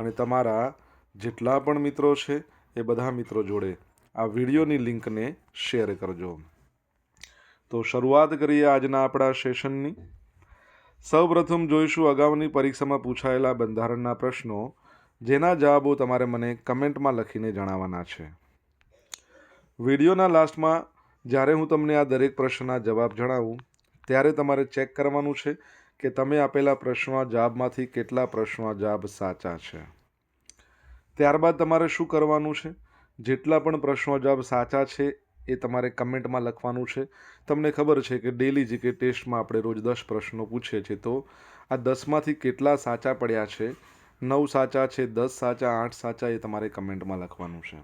અને તમારા જેટલા પણ મિત્રો છે, એ બધા મિત્રો જોડે આ વિડીયોની લિંકને શેર કરજો. તો શરૂઆત કરીએ આજના આપણા સેશનની. સૌપ્રથમ જોઈશું અગાઉની પરીક્ષામાં પૂછાયેલા બંધારણના પ્રશ્નો, જેના જવાબો તમારે મને કમેન્ટમાં લખીને જણાવવાના છે. વિડીયોના લાસ્ટમાં જ્યારે હું તમને આ દરેક પ્રશ્નના જવાબ જણાવું, ત્યારે તમારે ચેક કરવાનું છે કે તમે આપેલા પ્રશ્નોના જવાબમાંથી કેટલા પ્રશ્નોના જવાબ સાચા છે? ત્યારબાદ તમારે શું કરવાનું છે? જેટલા પણ પ્રશ્નો જવાબ સાચા છે એ તમારે કમેન્ટમાં લખવાનું છે. તમને ખબર છે કે ડેલી જીકે ટેસ્ટમાં આપણે રોજ દસ પ્રશ્નો પૂછીએ છીએ, તો આ દસમાંથી કેટલા સાચા પડ્યા છે? નવ સાચા છે, દસ સાચા, આઠ સાચા એ તમારે કમેન્ટમાં લખવાનું છે.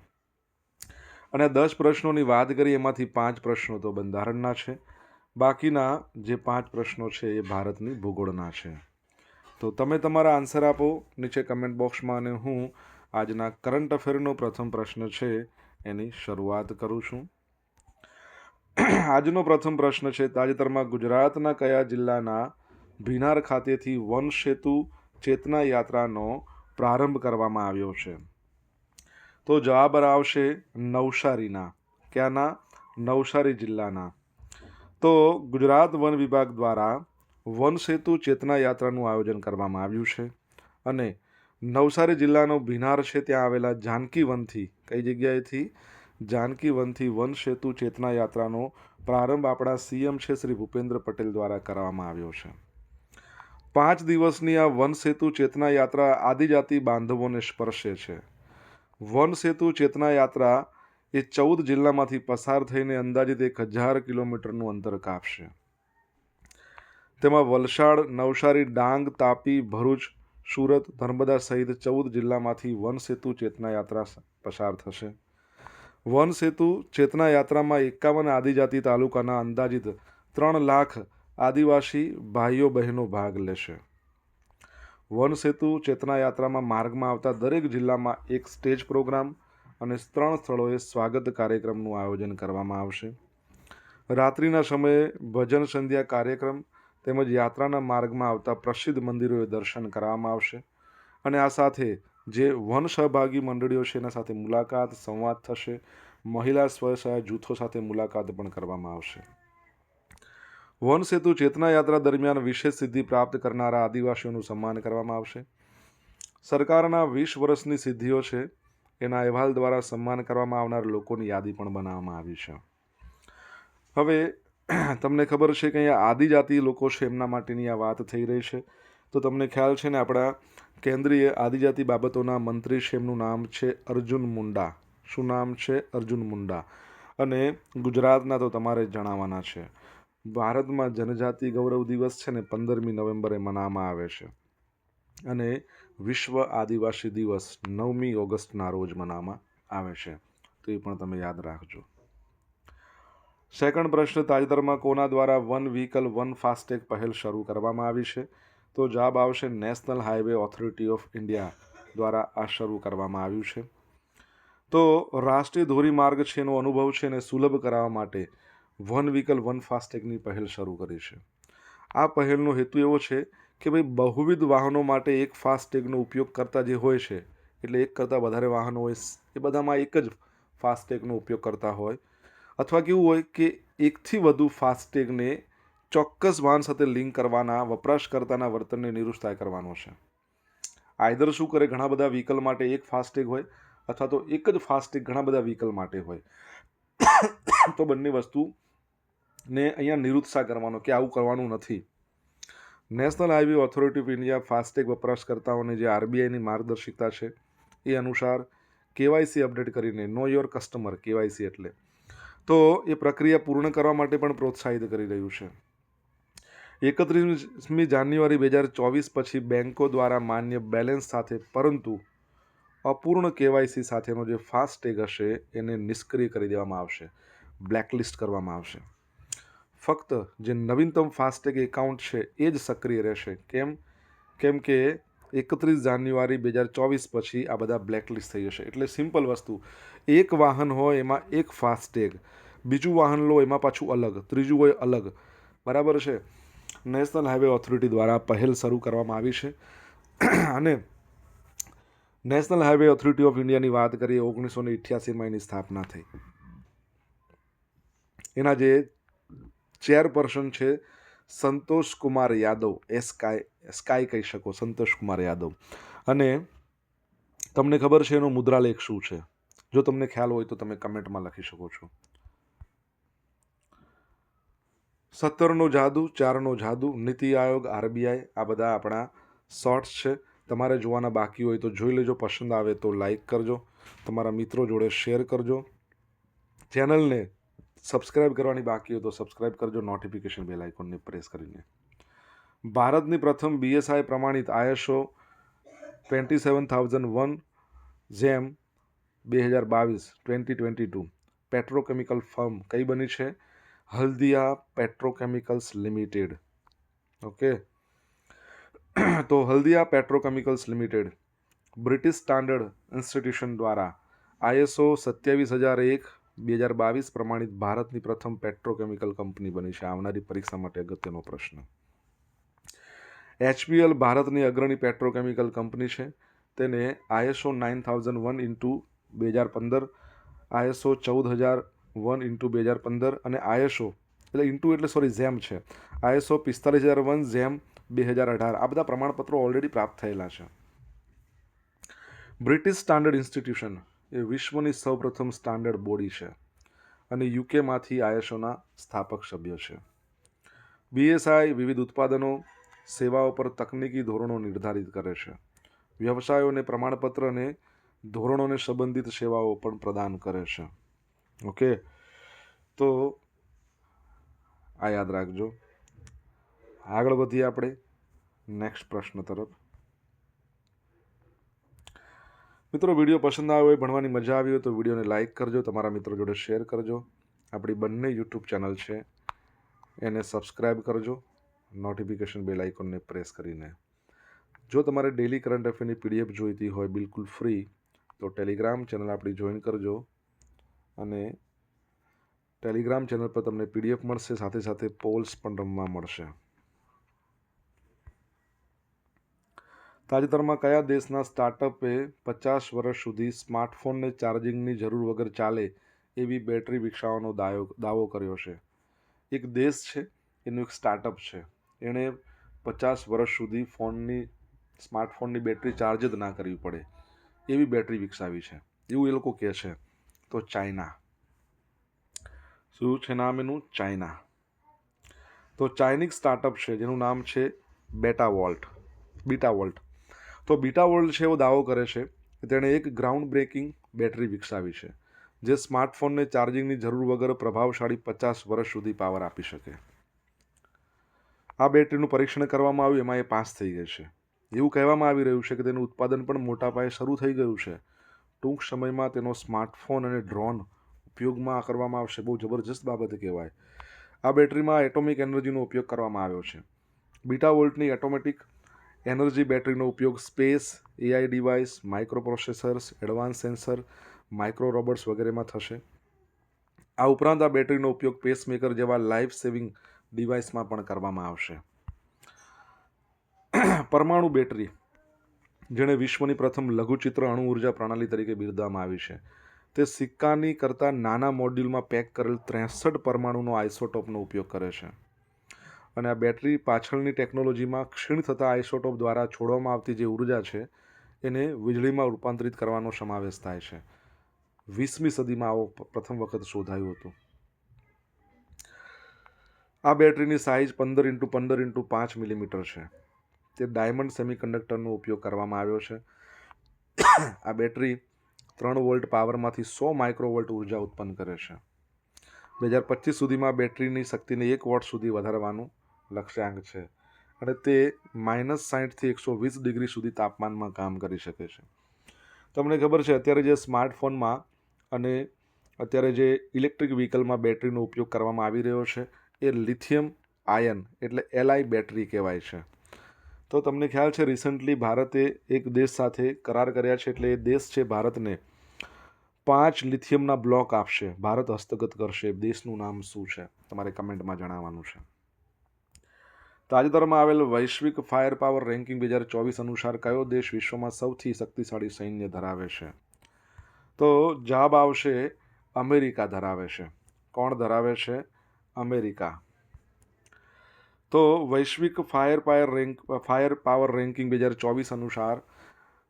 અને દસ પ્રશ્નોની વાત કરીએ, એમાંથી પાંચ પ્રશ્નો તો બંધારણના છે. બાકીના જે પાંચ પ્રશ્નો છે એ ભારતની ભૂગોળના છે. તો તમે તમારા આન્સર આપો, નીચે કમેન્ટ બોક્સમાં અને હું આજના કરંટ અફેરનો પ્રથમ પ્રશ્ન છે એની શરૂઆત કરું છું. આજનો પ્રથમ પ્રશ્ન છે, તાજેતરમાં ગુજરાતના કયા જિલ્લાના ભીનાર ખાતેથી વન સેતુ ચેતના યાત્રાનો પ્રારંભ કરવામાં આવ્યો છે? તો જવાબ આવશે નવસારીના. ક્યાંના? નવસારી જિલ્લાના. તો ગુજરાત વન વિભાગ દ્વારા વનસેતુ ચેતના યાત્રાનું આયોજન કરવામાં આવ્યું છે અને નવસારી જિલ્લાનો ભીનાર છે ત્યાં આવેલા જાનકી વનથી, કઈ જગ્યાએથી? જાનકી વનથી વન સેતુ ચેતના યાત્રાનો પ્રારંભ આપણા સીએમ છે શ્રી ભૂપેન્દ્ર પટેલ દ્વારા કરવામાં આવ્યો છે. પાંચ દિવસની આ વન સેતુ ચેતના યાત્રા આદિજાતિ બાંધવોને સ્પર્શે છે. વન સેતુ ચેતના યાત્રા એ ચૌદ જિલ્લામાંથી પસાર થઈને અંદાજિત એક હજાર કિલોમીટરનું અંતર કાપશે. તેમાં વલસાડ, નવસારી, ડાંગ, તાપી, ભરૂચ, સુરત, નર્મદા સહિત ચૌદ જિલ્લામાંથી વન સેતુ ચેતના યાત્રા પસાર થશે. વન સેતુ ચેતના એકાવન આદિજાતિ તાલુકાના અંદાજિત ત્રણ લાખ આદિવાસી ભાઈઓ બહેનો ભાગ લેશે. વન સેતુ ચેતના માર્ગમાં આવતા દરેક જિલ્લામાં એક સ્ટેજ પ્રોગ્રામ અને ત્રણ સ્થળોએ સ્વાગત કાર્યક્રમનું આયોજન કરવામાં આવશે. રાત્રિના સમયે ભજન સંધ્યા કાર્યક્રમ તેમજ યાત્રાના માર્ગમાં આવતા પ્રસિદ્ધ મંદિરોએ દર્શન કરવામાં આવશે. અને આ સાથે જે વન સહભાગી મંડળીઓ છે, એના સાથે મુલાકાત, સંવાદ થશે. મહિલા સ્વસહાય જૂથો સાથે મુલાકાત પણ કરવામાં આવશે. વન સેતુ ચેતના યાત્રા દરમિયાન વિશેષ સિદ્ધિ પ્રાપ્ત કરનારા આદિવાસીઓનું સન્માન કરવામાં આવશે. સરકારના વીસ વર્ષની સિદ્ધિઓ છે એના અહેવાલ દ્વારા સન્માન કરવામાં આવનાર લોકોની યાદી પણ બનાવવામાં આવી છે. હવે, તમને ખબર છે કે અહીંયા આદિજાતિ લોકો છે, એમના માટેની આ વાત થઈ રહી છે. તો તમને ખ્યાલ છે ને, આપણા કેન્દ્રીય આદિજાતિ બાબતોના મંત્રી છે, એમનું નામ છે અર્જુન મુંડા. શું નામ છે? અર્જુન મુંડા. અને ગુજરાતના તો તમારે જણાવવાના છે. ભારતમાં જનજાતિ ગૌરવ દિવસ છે ને, પંદરમી નવેમ્બરે મનાવવામાં આવે છે. અને વિશ્વ આદિવાસી દિવસ નવમી ઓગસ્ટના રોજ મનાવવામાં આવે છે. તો એ પણ તમે યાદ રાખજો. સેકન્ડ પ્રશ્ન, તાજેતરમાં કોના દ્વારા વન વ્હીકલ, વન ફાસ્ટેગ પહેલ શરૂ કરવામાં આવી છે? તો જવાબ આવશે National Highway Authority of India દ્વારા આ શરૂ કરવામાં આવ્યું છે. તો રાષ્ટ્રીય ધોરીમાર્ગ છે એનો અનુભવ છે એને સુલભ કરાવવા માટે વન વ્હીકલ, વન ફાસ્ટેગની પહેલ શરૂ કરી છે. આ પહેલનો હેતુ એવો છે કે ભાઈ બહુવિધ વાહનો માટે એક ફાસ્ટેગનો ઉપયોગ કરતા જે હોય છે, એટલે એક કરતાં વધારે વાહનો હોય, એ બધામાં એક જ ફાસ્ટેગનો ઉપયોગ કરતા હોય. અથવા કેવું હોય કે એકથી વધુ ફાસ્ટેગને ચોક્કસ વાહન સાથે લિંક કરવાના, વપરાશકર્તાના વર્તનને નિરુત્સાહ કરવાનો છે. આઈધર શું કરે? ઘણા બધા વ્હીકલ માટે એક ફાસ્ટેગ હોય, અથવા તો એક જ ફાસ્ટેગ ઘણા બધા વ્હીકલ માટે હોય. તો બંને વસ્તુને અહીંયા નિરુત્સાહ કરવાનો કે આવું કરવાનું નથી. National Highway Authority of India FASTag વપરાશકર્તાઓને જે આરબીઆઈની માર્ગદર્શિકા છે એ અનુસાર કેવાયસી અપડેટ કરીને નો યોર કસ્ટમર કેવાયસી એટલે. તો એ પ્રક્રિયા પૂર્ણ કરવા માટે પણ પ્રોત્સાહિત કરી રહ્યું છે. એકત્રીસમી જાન્યુઆરી બે હજાર ચોવીસ પછી બેન્કો દ્વારા માન્ય બેલેન્સ સાથે પરંતુ અપૂર્ણ કેવાયસી સાથેનો જે ફાસ્ટેગ હશે એને નિષ્ક્રિય કરી દેવામાં આવશે. બ્લેકલિસ્ટ કરવામાં આવશે. ફક્ત જે નવીનતમ ફાસ્ટેગ એકાઉન્ટ છે, એ જ સક્રિય રહેશે. કેમ? કેમ કે એકત્રીસ જાન્યુઆરી બે હજાર ચોવીસ પછી આ બધા બ્લેકલિસ્ટ થઈ જશે. એટલે સિમ્પલ વસ્તુ, એક વાહન હોય એમાં એક ફાસ્ટેગ, બીજું વાહન લો એમાં પાછું અલગ, ત્રીજું હોય અલગ. બરાબર છે? નેશનલ હાઈવે ઓથોરિટી દ્વારા પહેલ શરૂ કરવામાં આવી છે. અને નેશનલ હાઈવે ઓથોરિટી ઓફ ઇન્ડિયાની વાત કરીએ, ઓગણીસો ને ઇઠ્યાસીમાં એની સ્થાપના થઈ. એના જે ચેરપર્સન છે સંતોષ કુમાર યાદવ એસ્કાય સ્કાય કહી શકો, સંતોષ કુમાર યાદવ. અને તમને ખબર છે એનો મુદ્રાલેખ શું છે? જો તમને ખ્યાલ હોય તો તમે કમેન્ટમાં લખી શકો છો. સત્તરનો જાદુ, ચારનો જાદુ, નીતિ આયોગ, આરબીઆઈ, આ બધા આપણા શોર્ટ્સ છે. તમારે જોવાના બાકી હોય તો જોઈ લેજો. પસંદ આવે તો લાઈક કરજો. તમારા મિત્રો જોડે શેર કરજો. ચેનલને સબસ્ક્રાઇબ કરવાની બાકી હોય તો સબસ્ક્રાઇબ કરજો નોટિફિકેશન બેલ આઇકોનને પ્રેસ કરીને. ભારતની પ્રથમ બીએસઆઈ પ્રમાણિત ISO twenty seven thousand one જેમ બે હજાર બાવીસ twenty twenty two petrochemical firm કઈ બની છે? હલ્દિયા પેટ્રોકેમિકલ્સ લિમિટેડ ઓકે તો Haldia petrochemicals limited British Standard Institution દ્વારા આઈએસઓ સત્યાવીસ હજાર એક બે હજાર બાવીસ પ્રમાણિત ભારતની પ્રથમ પેટ્રોકેમિકલ કંપની બની છે. આવનારી પરીક્ષા માટે અગત્યનો પ્રશ્ન. એચપીએલ ભારતની અગ્રણી પેટ્રોકેમિકલ કંપની છે. તેને ISO nine thousand one into બે હજાર પંદર, આઈએસઓ ચૌદ હજાર વન ઇન્ટુ બે હજાર પંદર અને આઈએસઓ એટલે ઇન્ટુ એટલે સોરી ઝેમ છે. આઈએસઓ પિસ્તાલીસ હજાર વન, ઝેમ બે હજાર અઢાર. આ બધા પ્રમાણપત્રો ઓલરેડી પ્રાપ્ત થયેલા છે. બ્રિટિશ સ્ટાન્ડર્ડ ઇન્સ્ટિટ્યુશન એ વિશ્વની સૌપ્રથમ સ્ટાન્ડર્ડ બોડી છે અને યુકેમાંથી આઈએસઓના સ્થાપક સભ્ય છે. બીએસઆઈ વિવિધ ઉત્પાદનો, સેવાઓ પર તકનીકી ધોરણો નિર્ધારિત કરે છે. વ્યવસાયોને પ્રમાણપત્ર અને ધોરણોને સંબંધિત સેવાઓ પણ પ્રદાન કરે છે. ઓકે? તો આ યાદ રાખજો. આગળ વધીએ આપણે. નેક્સ્ટ પ્રશ્ન તરફ. મિત્રો, વીડિયો પસંદ આવ્યો હોય, ભણવાની મજા આવી હોય તો વિડીયોને લાઇક કરજો, તમારા મિત્રો જોડે શેર કરજો. આપણી બંને યુટ્યુબ ચેનલ છે, એને સબસ્ક્રાઈબ કરજો, નોટિફિકેશન બેલ આઇકોનને પ્રેસ કરીને. જો તમારે ડેલી કરંટ અફેરની પીડીએફ જોઈતી હોય બિલકુલ ફ્રી તો ટેલિગ્રામ ચેનલ આપણી જોઈન કરજો અને ટેલિગ્રામ ચેનલ પર તમને પીડીએફ મળશે, સાથે સાથે પોલ્સ પણ રમવા મળશે. તાજેતરમાં કયા દેશના સ્ટાર્ટઅપે પચાસ વર્ષ સુધી સ્માર્ટફોનને ચાર્જિંગની જરૂર વગર ચાલે એવી બેટરી વિકસાવવાનો દાયો, દાવો કર્યો છે? એક દેશ છે, એનું એક સ્ટાર્ટઅપ છે. એણે પચાસ વર્ષ સુધી ફોનની સ્માર્ટફોનની બેટરી ચાર્જ જ ના કરવી પડે એવી બેટરી વિકસાવી છે. એવું એ લોકો કહે છે. તો ચાઇના. શું છે નામ એનું? ચાઇના. તો ચાઇનીઝ સ્ટાર્ટઅપ છે, જેનું નામ છે બેટા વોલ્ટ બીટા વોલ્ટ તો બીટા વર્લ્ડ છે એવો દાવો કરે છે કે તેણે એક ગ્રાઉન્ડ બ્રેકિંગ બેટરી વિકસાવી છે, જે સ્માર્ટફોનને ચાર્જિંગની જરૂર વગર પ્રભાવશાળી પચાસ વર્ષ સુધી પાવર આપી શકે. આ બેટરીનું પરીક્ષણ કરવામાં આવ્યું, એમાં એ પાસ થઈ ગઈ છે. એવું કહેવામાં આવી રહ્યું છે કે તેનું ઉત્પાદન પણ મોટા પાયે શરૂ થઈ ગયું છે. ટૂંક સમયમાં તેનો સ્માર્ટફોન અને ડ્રોન ઉપયોગમાં કરવામાં આવશે. બહુ જબરજસ્ત બાબત કહેવાય. આ બેટરીમાં એટોમિક એનર્જીનો ઉપયોગ કરવામાં આવ્યો છે. બીટા વોલ્ટની એટોમેટિક એનર્જી બેટરીનો ઉપયોગ space, AI device microprocessors advance sensor, micro robots વગેરેમાં થશે. આ ઉપરાંત આ બેટરીનો ઉપયોગ પેસમેકર જેવા લાઈફ સેવિંગ ડિવાઇસમાં પણ કરવામાં આવશે. પરમાણુ બેટરી, જેણે વિશ્વની પ્રથમ લઘુચિત્ર અણુ ઊર્જા પ્રણાલી તરીકે બિરદાવવામાં આવી છે. તે સિક્કાની કરતાં નાના મોડ્યુલમાં પેક કરેલ ત્રેસઠ પરમાણુનો આઇસોટોપનો ઉપયોગ કરે છે. અને આ બેટરી પાછળની ટેકનોલોજીમાં ક્ષીણ થતા આઇસોટોપ દ્વારા છોડવામાં આવતી જે ઊર્જા છે, એને વીજળીમાં રૂપાંતરિત કરવાનો સમાવેશ થાય છે. વીસમી સદીમાં આવો પ્રથમ વખત શોધાયું હતું. આ બેટરીની સાઇઝ પંદર ઇન્ટુ પંદર ઇન્ટુ પાંચ મિલીમીટર છે. તે ડાયમંડ સેમિકન્ડક્ટરનો ઉપયોગ કરવામાં આવ્યો છે. આ બેટરી ત્રણ વોલ્ટ પાવરમાંથી સો માઇક્રોવોલ્ટ ઊર્જા ઉત્પન્ન કરે છે. બે હજાર પચીસ સુધીમાં બેટરીની શક્તિને એક વોટ સુધી વધારવાનું લક્ષ્યાંક છે. અને તે માઇનસ સાહીઠથી એકસો વીસ ડિગ્રી સુધી તાપમાનમાં કામ કરી શકે છે. તમને ખબર છે, અત્યારે જે સ્માર્ટફોનમાં અને અત્યારે જે ઇલેક્ટ્રિક વ્હીકલમાં બેટરીનો ઉપયોગ કરવામાં આવી રહ્યો છે, એ લિથિયમ આયન એટલે એલઆઈ બેટરી કહેવાય છે. તો તમને ખ્યાલ છે, રિસન્ટલી ભારતે એક દેશ સાથે કરાર કર્યા છે, એટલે એ દેશ છે ભારતને પાંચ લિથિયમના બ્લોક આપશે. ભારત હસ્તગત કરશે. દેશનું નામ શું છે? તમારે કમેન્ટમાં જણાવવાનું છે. તાજેતરમાં આવેલ વૈશ્વિક ફાયર પાવર રેન્કિંગ બે હજાર ચોવીસ અનુસાર કયો દેશ વિશ્વમાં સૌથી શક્તિશાળી સૈન્ય ધરાવે છે? તો જવાબ આવશે અમેરિકા ધરાવે છે. કોણ ધરાવે છે? અમેરિકા. તો વૈશ્વિક fire power rank fire power ranking બે હજાર ચોવીસ અનુસાર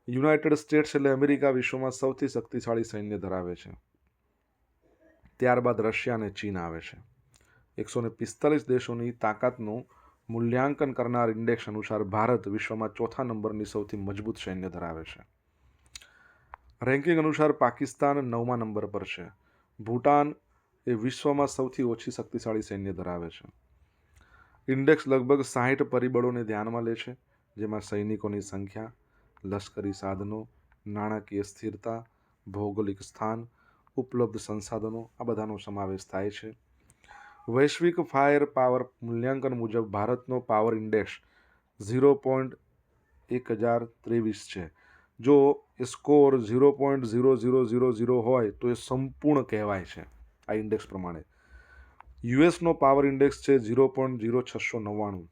યુનાઇટેડ સ્ટેટ્સ એટલે અમેરિકા વિશ્વમાં સૌથી શક્તિશાળી સૈન્ય ધરાવે છે. ત્યારબાદ રશિયા અને ચીન આવે છે. એકસો ને પિસ્તાલીસ દેશોની તાકાતનું મૂલ્યાંકન કરનાર ઇન્ડેક્સ અનુસાર ભારત વિશ્વમાં ચોથા નંબરની સૌથી મજબૂત સૈન્ય ધરાવે છે. રેન્કિંગ અનુસાર પાકિસ્તાન નવમા નંબર પર છે. ભૂટાન એ વિશ્વમાં સૌથી ઓછી શક્તિશાળી સૈન્ય ધરાવે છે. ઇન્ડેક્સ લગભગ સાહીઠ પરિબળોને ધ્યાનમાં લે છે, જેમાં સૈનિકોની સંખ્યા, લશ્કરી સાધનો, નાણાકીય સ્થિરતા, ભૌગોલિક સ્થાન, ઉપલબ્ધ સંસાધનો, આ બધાનો સમાવેશ થાય છે. વૈશ્વિક ફાયર પાવર મૂલ્યાંકન મુજબ ભારતનો પાવર ઇન્ડેક્સ ઝીરો પોઈન્ટ એક હજાર ત્રેવીસ છે. જો એ score zero point zero zero zero zero હોય તો એ સંપૂર્ણ કહેવાય છે આ ઇન્ડેક્સ પ્રમાણે. યુએસનો પાવર ઇન્ડેક્સ છે ઝીરો પોઈન્ટ ઝીરો છસો નવ્વાણું,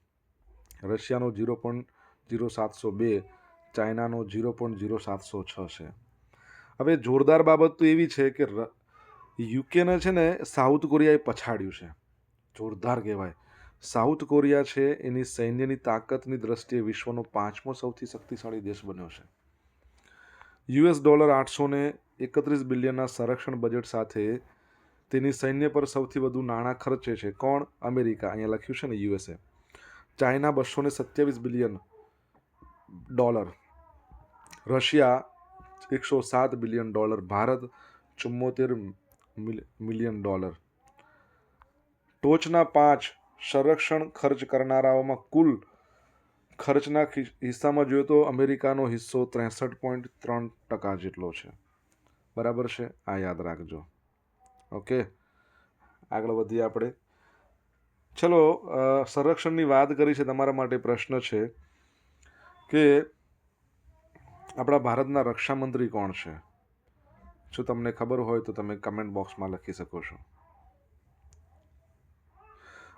રશિયાનો ઝીરો પોઈન્ટ ઝીરો સાતસો બે, ચાઇનાનો ઝીરો પોઈન્ટ ઝીરો સાતસો છ છે. હવે જોરદાર બાબત તો એવી છે કે યુકેને છે ને, સાઉથ કોરિયાએ પછાડ્યું છે. જોરદાર કહેવાય. સાઉથ કોરિયા છે, એની સૈન્યની તાકાતની દ્રષ્ટિએ વિશ્વનો પાંચમો સૌથી શક્તિશાળી દેશ બન્યો છે. યુએસ ડોલર આઠસો ને એકત્રીસ બિલિયનના સંરક્ષણ બજેટ સાથે તેની સૈન્ય પર સૌથી વધુ નાણાં ખર્ચે છે. કોણ? અમેરિકા. અહીંયા લખ્યું છે ને, યુએસએ. ચાઇના બસો ને સત્યાવીસ બિલિયન ડોલર. રશિયા એકસો સાત બિલિયન ડોલર. ભારત ચુમ્મોતેર મિલિયન ડોલર. ટોચના પાંચ સંરક્ષણ ખર્ચ કરનારાઓમાં કુલ ખર્ચના હિસ્સામાં જોઈએ તો અમેરિકાનો હિસ્સો ત્રેસઠ પોઈન્ટ ત્રણ ટકા જેટલો છે. બરાબર છે? આ યાદ રાખજો. ઓકે? આગળ વધીએ આપણે. ચલો સંરક્ષણની વાત કરી છે તમારા માટે પ્રશ્ન છે કે આપણા ભારતના રક્ષામંત્રી કોણ છે? જો તમને ખબર હોય તો તમે કમેન્ટ બોક્સમાં લખી શકો છો.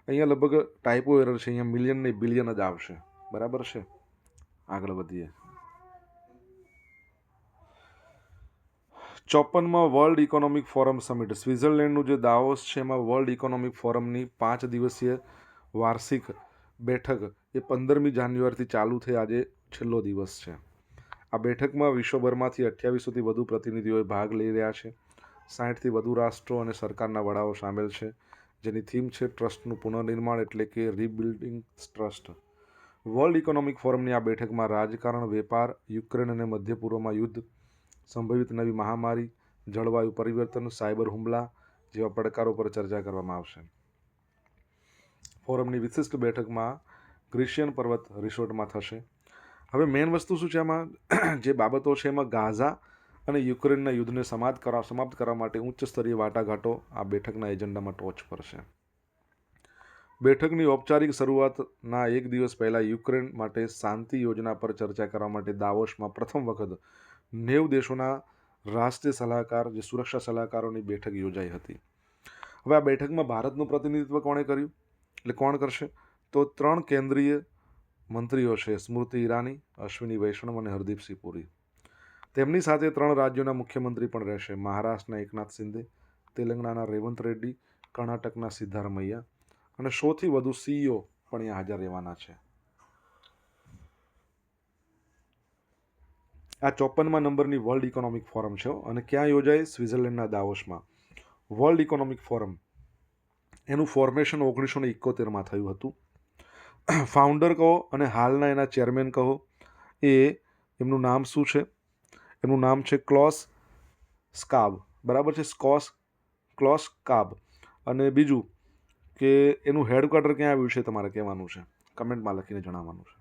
અહીંયા લગભગ ટાઈપો એરર છે, અહીંયા મિલિયન નહીં બિલિયન જ આવશે. બરાબર છે? આગળ વધીએ. ચોપનમાં વર્લ્ડ ઇકોનોમિક ફોરમ સમિટ સ્વિટ્ઝરલેન્ડનું જે દાવોસ છે, એમાં વર્લ્ડ ઇકોનોમિક ફોરમની પાંચ દિવસીય વાર્ષિક બેઠક એ પંદરમી જાન્યુઆરીથી ચાલુ થઈ. આજે છેલ્લો દિવસ છે. આ બેઠકમાં વિશ્વભરમાંથી અઠ્યાવીસ સુધી વધુ પ્રતિનિધિઓએ ભાગ લઈ રહ્યા છે. સાઠથી વધુ રાષ્ટ્રો અને સરકારના વડાઓ સામેલ છે. જેની થીમ છે ટ્રસ્ટનું પુનર્નિર્માણ એટલે કે રીબિલ્ડિંગ ટ્રસ્ટ. વર્લ્ડ ઇકોનોમિક ફોરમની આ બેઠકમાં રાજકારણ, વેપાર, યુક્રેન અને મધ્ય પૂર્વમાં યુદ્ધ, સંભવિત નવી મહામારી, જળવાયુ પરિવર્તન, સાયબર હુમલા જેવા પડકારો પર ચર્ચા કરવામાં આવશે. ફોરમની વિશિષ્ટ બેઠકમાં ગ્રીશિયન પર્વત રિસોર્ટમાં થશે. હવે મેઇન વસ્તુ શું છે આમાં? જે બાબતો છે એમાં ગાઝા અને યુક્રેનના યુદ્ધને સમાપ્ત કરવા સમાપ્ત કરવા માટે ઉચ્ચ સ્તરીય વાટાઘાટો આ બેઠકના એજન્ડામાં ટોચ પર છે બેઠકની ઔપચારિક શરૂઆતના એક દિવસ પહેલાં યુક્રેન માટે શાંતિ યોજના પર ચર્ચા કરવા માટે દાવોસમાં પ્રથમ વખત નેવ દેશોના રાષ્ટ્રીય સલાહકાર, જે સુરક્ષા સલાહકારોની બેઠક યોજાઈ હતી. હવે આ બેઠકમાં ભારતનું પ્રતિનિધિત્વ કોણે કર્યું? એટલે કોણ કરશે? તો ત્રણ કેન્દ્રીય મંત્રીઓ છે સ્મૃતિ ઈરાની, અશ્વિની વૈષ્ણવ અને હરદીપસિંહ પુરી. તેમની સાથે ત્રણ રાજ્યોના મુખ્યમંત્રી પણ રહેશે. મહારાષ્ટ્રના એકનાથ શિંદે, તેલંગાણાના રેવંત રેડ્ડી, કર્ણાટકના સિદ્ધારમૈયા અને સૌથી વધુ સીઈઓ પણ અહીંયા હાજર રહેવાના છે. આ ચોપનમાં નંબરની વર્લ્ડ ઇકોનોમિક ફોરમ છે અને ક્યાં યોજાય? સ્વિટ્ઝરલેન્ડના દાવોસમાં. World Economic Forum. એનું ફોર્મેશન ઓગણીસો ને એકોતેરમાં થયું હતું. ફાઉન્ડર કહો અને હાલના એના ચેરમેન કહો, એ એમનું નામ શું છે? એમનું નામ છે ક્લોસ સ્કાબ. બરાબર છે? સ્કોસ, ક્લોસ કાબ. અને બીજું કે એનું હેડક્વાર્ટર ક્યાં આવ્યું છે તમારે કહેવાનું છે? કમેન્ટમાં લખીને જણાવવાનું છે.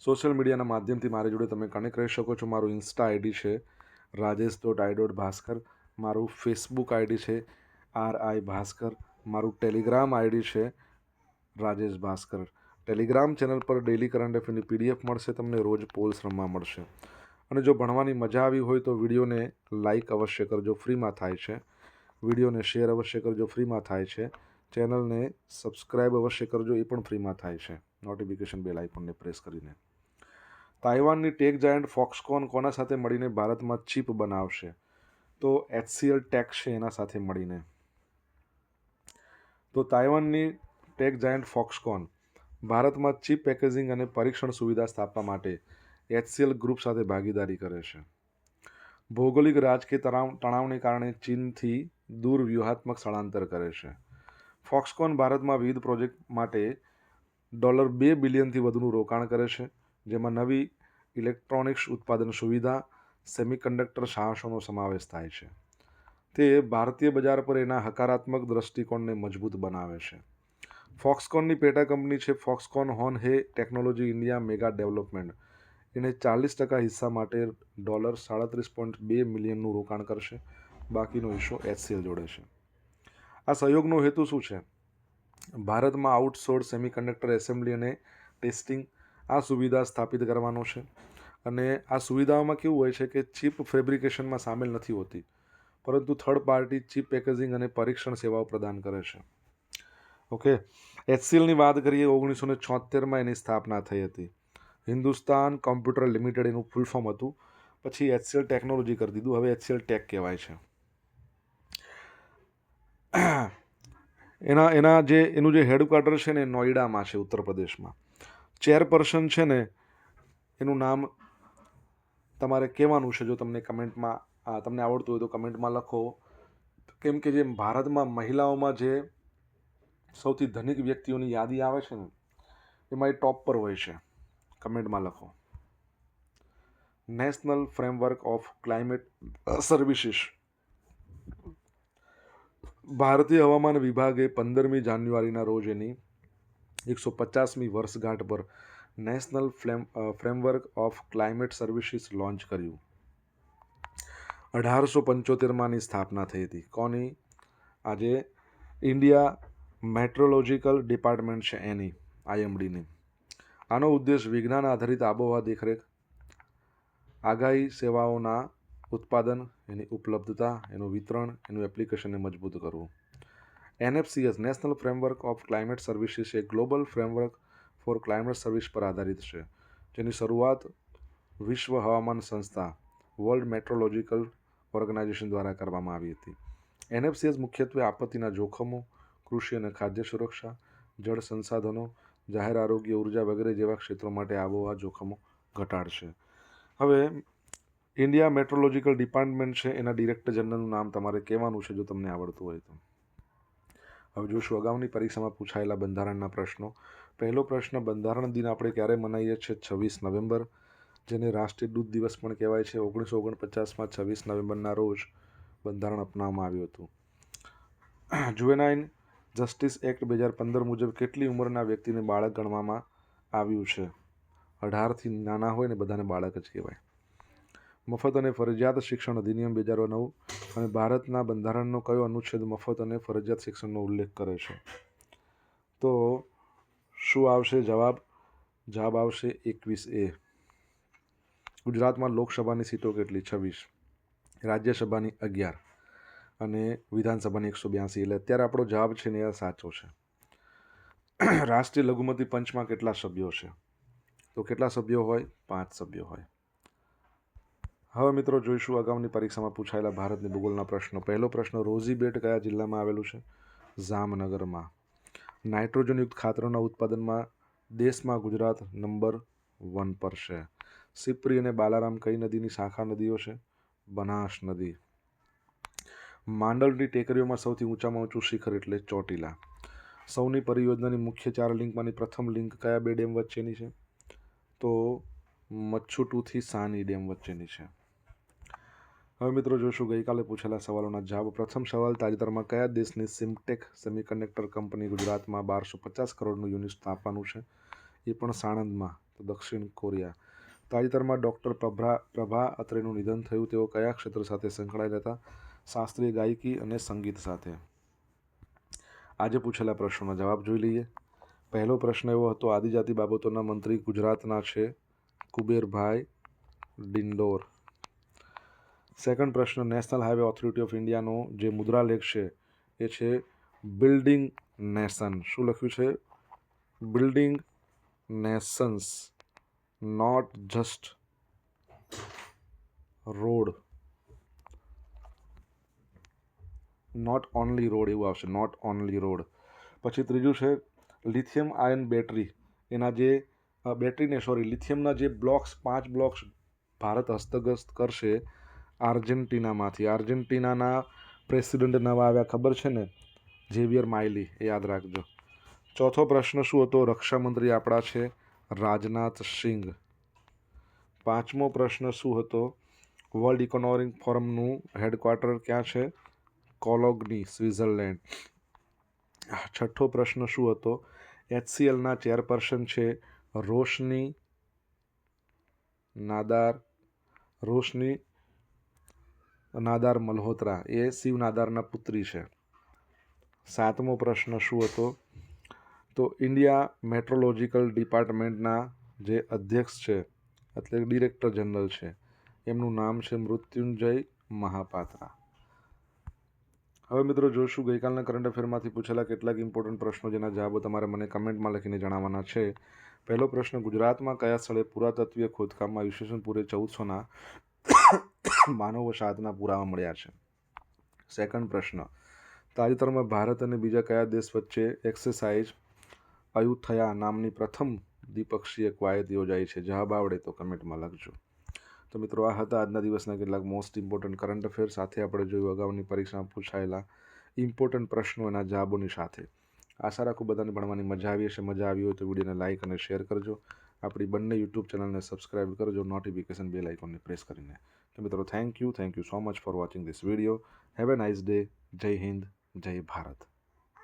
સોશિયલ મીડિયાના માધ્યમથી મારી જોડે તમે કનેક્ટ રહી શકો છો. મારું ઇન્સ્ટા આઈડી છે Rajesh dot I dot Bhaskar મારું ફેસબુક આઈડી છે આર આઈ ભાસ્કર મારું ટેલિગ્રામ આઈડી છે રાજેશ ભાસ્કર. ટેલિગ્રામ ચેનલ પર ડેલી કરંટ અફેરની પીડીએફ મળશે, તમને રોજ પોલ્સ રમવા મળશે. અને જો ભણવાની મજા આવી હોય તો વિડીયોને લાઇક અવશ્ય કરજો, ફ્રીમાં થાય છે. વિડીયોને શેર અવશ્ય કરજો, ફ્રીમાં થાય છે. ચેનલને સબસ્ક્રાઇબ અવશ્ય કરજો, એ પણ ફ્રીમાં થાય છે. નોટિફિકેશન બેલ આઇકોનને પ્રેસ કરીને. તાઇવાનની ટેક જાયન્ટ ફોક્સકોન કોના સાથે મળીને ભારતમાં ચીપ બનાવશે? તો એચસીએલ ટેક છે એના સાથે મળીને. તો તાઇવાનની ટેક જાયન્ટ ફોક્સકોન, ભારતમાં ચીપ પેકેજિંગ અને પરીક્ષણ સુવિધા સ્થાપવા માટે એચસીએલ ગ્રુપ સાથે ભાગીદારી કરે છે. ભૌગોલિક રાજકીય તણાવ, તણાવને કારણે ચીનથી દૂર વ્યૂહાત્મક સ્થળાંતર કરે છે. ફોક્સકોન ભારતમાં વિવિધ પ્રોજેક્ટ માટે ડોલર બે બિલિયનથી વધુનું રોકાણ કરે છે, જેમાં નવી ઇલેક્ટ્રોનિક્સ ઉત્પાદન સુવિધા, સેમિકન્ડક્ટર સાહસોનો સમાવેશ થાય છે. તે ભારતીય બજાર પર એના હકારાત્મક દ્રષ્ટિકોણને મજબૂત બનાવે છે. ફોક્સકોનની પેટા કંપની છે ફોક્સકોન, હોન હે ટેકનોલોજી ઇન્ડિયા, મેગા ડેવલપમેન્ટ. એને ચાલીસ ટકા હિસ્સા માટે ડોલર સાડત્રીસ પોઈન્ટ બે મિલિયનનું રોકાણ કરશે. બાકીનો હિસ્સો એચસીએલ જોડે છે. આ સહયોગનો હેતુ શું છે? ભારતમાં આઉટસોર્સ સેમિકન્ડક્ટર એસેમ્બલી અને ટેસ્ટિંગ આ સુવિધા સ્થાપિત કરવાનો છે. અને આ સુવિધાઓમાં કેવું હોય છે કે ચીપ ફેબ્રિકેશનમાં સામેલ નથી હોતી, પરંતુ થર્ડ પાર્ટી ચીપ પેકેજિંગ અને પરીક્ષણ સેવાઓ પ્રદાન કરે છે. ઓકે? એચસીએલની વાત કરીએ ઓગણીસો ને છોતેરમાં એની સ્થાપના થઈ હતી. હિન્દુસ્તાન કોમ્પ્યુટર લિમિટેડ એનું ફૂલ ફોર્મ હતું. પછી એચસીએલ ટેકનોલોજી કરી દીધું. હવે એચસીએલ ટેક કહેવાય છે. એના એના જે, એનું જે હેડક્વાર્ટર છે ને નોઈડામાં છે ઉત્તર પ્રદેશમાં ચેરપર્સન છે ને, એનું નામ તમારે કહેવાનું છે, જો તમને કમેન્ટમાં તમને આવડતું હોય તો કમેન્ટમાં લખો. કેમ કે જે ભારતમાં મહિલાઓમાં જે સૌથી ધનિક વ્યક્તિઓની યાદી આવે છે ને, એમાં એ ટોપ પર હોય છે. કમેન્ટમાં લખો. National Framework of Climate Services ભારતીય હવામાન વિભાગે પંદરમી જાન્યુઆરીના રોજ એની એકસો પચાસમી વર્ષગાંઠ પર National flame Framework of Climate Services launch કર્યું. અઢારસો પંચોતેરમાંની સ્થાપના થઈ હતી. કોની? આજે ઇન્ડિયા મેટ્રોલોજીકલ ડિપાર્ટમેન્ટ છે એની આઈએમડીની આનો ઉદ્દેશ વિજ્ઞાન આધારિત આબોહવા દેખરેખ, આગાહી સેવાઓના ઉત્પાદન, એની ઉપલબ્ધતા, એનું વિતરણ, એનું એપ્લિકેશનને મજબૂત કરવું. NFCS National Framework of Climate Services, A global framework for climate service પર આધારિત છે. જેની શરૂઆત વિશ્વ હવામાન સંસ્થા, વર્લ્ડ મેટ્રોલોજીકલ ઓર્ગેનાઇઝેશન દ્વારા કરવામાં આવી હતી. એનએફસીએસ મુખ્યત્વે આપત્તિના જોખમો કૃષિ અને ખાદ્ય સુરક્ષા, જળ સંસાધનો, જાહેર આરોગ્ય, ઊર્જા વગેરે જેવા ક્ષેત્રો માટે આબોહવા જોખમો ઘટાડશે. હવે, ઇન્ડિયા મેટ્રોલોજીકલ ડિપાર્ટમેન્ટ છે, એના ડિરેક્ટર જનરલનું નામ તમારે કહેવાનું છે, જો તમને આવડતું હોય તો. હવે જોશું, અગાઉની પરીક્ષામાં પૂછાયેલા બંધારણના પ્રશ્નો. પહેલો પ્રશ્ન, બંધારણ દિન આપણે ક્યારે મનાવીએ છીએ? છવ્વીસ નવેમ્બર, જેને રાષ્ટ્રીય દૂધ દિવસ પણ કહેવાય છે. ઓગણીસો ઓગણપચાસમાં છવ્વીસ નવેમ્બરના રોજ બંધારણ અપનાવવામાં આવ્યું હતું. જુવેનાઇન જસ્ટિસ એક્ટ બે હજાર પંદર મુજબ કેટલી ઉંમરના વ્યક્તિને બાળક ગણવામાં આવ્યું છે? અઢારથી નાના હોય ને બધાને બાળક જ કહેવાય. મફત અને ફરજિયાત શિક્ષણ અધિનિયમ બે હજાર નવ અને ભારતના બંધારણનો કયો અનુચ્છેદ મફત અને ફરજિયાત શિક્ષણનો ઉલ્લેખ કરે છે? તો શું આવશે? જવાબ? જવાબ આવશે એકવીસ એ. ગુજરાતમાં લોકસભાની સીટો કેટલી? છવ્વીસ. રાજ્યસભાની અગિયાર. અને વિધાનસભાની એકસો બ્યાસી. એટલે અત્યારે આપણો જવાબ છે ને એ સાચો છે. રાષ્ટ્રીય લઘુમતી પંચમાં કેટલા સભ્યો છે? તો કેટલા સભ્યો હોય? પાંચ સભ્યો હોય. હવે મિત્રો જોઈશું અગાઉની પરીક્ષામાં પૂછાયેલા ભારતની ભૂગોળના પ્રશ્નો. પહેલો પ્રશ્ન, રોઝી બેટ કયા જિલ્લામાં આવેલું છે? જામનગરમાં. નાઇટ્રોજનયુક્ત ખાતરોના ઉત્પાદનમાં દેશમાં ગુજરાત નંબર વન પર છે. સિપ્રી અને બાલારામ કઈ નદીની શાખા નદીઓ છે? બનાસ નદી. માંડલની ટેકરીઓમાં સૌથી ઊંચામાં ઊંચું શિખર એટલે ચોટીલા. સૌની પરિયોજનાની મુખ્ય ચાર લિંકમાંની પ્રથમ લિંક કયા બે ડેમ વચ્ચેની છે? તો મચ્છુટુથી સાની ડેમ વચ્ચેની છે. હવે મિત્રો જોશું ગઈકાલે પૂછેલા સવાલોના જવાબ. પ્રથમ સવાલ, તાજેતરમાં કયા દેશની સિમટેક સેમિકન્ડક્ટર કંપની ગુજરાતમાં બારસો પચાસ કરોડનું યુનિટ સ્થાપવાનું છે? એ પણ સાણંદમાં, તો દક્ષિણ કોરિયા. તાજેતરમાં ડૉક્ટર પ્રભા પ્રભા અત્રેનું નિધન થયું, તેઓ કયા ક્ષેત્ર સાથે સંકળાયેલા હતા? શાસ્ત્રીય ગાયકી અને સંગીત સાથે. આજે પૂછેલા પ્રશ્નોના જવાબ જોઈ લઈએ. પહેલો પ્રશ્ન એવો હતો, આદિજાતિ બાબતોના મંત્રી ગુજરાતના છે કુબેરભાઈ ડિંડોર. સેકન્ડ પ્રશ્ન નેશનલ હાઈવે ઓથોરિટી ઓફ ઇન્ડિયાનો જે મુદ્રાલેખ છે, એ છે બિલ્ડિંગ નેશન શું લખ્યું છે? Building nations not just road not only road એવું આવશે નોટ ઓનલી રોડ પછી ત્રીજું છે લિથિયમ આયન બેટરી એના જે બેટરીને સોરી લિથિયમના જે બ્લોક્સ પાંચ બ્લોક્સ ભારત હસ્તગસ્ત કરશે આર્જેન્ટિનામાંથી. આર્જેન્ટિનાના પ્રેસિડેન્ટ નવા આવ્યા, ખબર છે ને? ઝેવિયર માઇલી, એ યાદ રાખજો. ચોથો પ્રશ્ન શું હતો? રક્ષામંત્રી આપણા છે, રાજનાથ સિંઘ. પાંચમો પ્રશ્ન શું હતો? વર્લ્ડ ઇકોનોમિક ફોરમનું હેડક્વાર્ટર ક્યાં છે? કોલોગની સ્વિટ્ઝરલેન્ડ છઠ્ઠો પ્રશ્ન શું હતો? એચસીએલના ચેરપર્સન છે રોશની નાદાર રોશની નાદાર મલ્હોત્રા. એ શિવ નાદારના પુત્રી છે. સાતમો પ્રશ્ન શું હતો? તો ઇન્ડિયા મેટ્રોલોજીકલ ડિપાર્ટમેન્ટના જે અધ્યક્ષ છે, એટલે ડિરેક્ટર જનરલ છે, એમનું નામ છે મૃત્યુંજય મહાપાત્રા. હવે મિત્રો જોશું, ગઈકાલના કરંટ અફેરમાંથી પૂછેલા કેટલાક ઇમ્પોર્ટન્ટ પ્રશ્નો જેના જવાબો તમારે મને કમેન્ટમાં લખીને જણાવવાના છે. પહેલો પ્રશ્ન, ગુજરાતમાં કયા સ્થળે પુરાતત્વીય ખોદકામમાં પૂરે ચૌદસોના માનવ વસાહતના પુરાવા મળ્યા છે? સેકન્ડ પ્રશ્ન, તાજેતરમાં ભારત અને બીજા કયા દેશ વચ્ચે એક્સરસાઇઝ અયુથયા નામની પ્રથમ દ્વિપક્ષીય કવાયત યોજાઈ છે? જવાબ આવડે તો કમેન્ટમાં લખજો. તો મિત્રો, આ હતા આજના દિવસના કેટલાક મોસ્ટ ઇમ્પોર્ટન્ટ કરંટ અફેર સાથે આપણે જોયું અગાઉની પરીક્ષામાં પૂછાયેલા ઇમ્પોર્ટન્ટ પ્રશ્નો એના જવાબોની સાથે. આશા રાખું બધાને ભણવાની મજા આવી હશે. મજા આવી હોય તો વિડીયોને લાઇક અને શેર કરજો. આપણી બંને યુટ્યુબ ચેનલને સબસ્ક્રાઇબ કરજો. નોટિફિકેશન બેલ આઇકોનને પ્રેસ કરીને. તો મિત્રો thank you thank you so much for watching this video have a nice day જય હિન્દ જય ભારત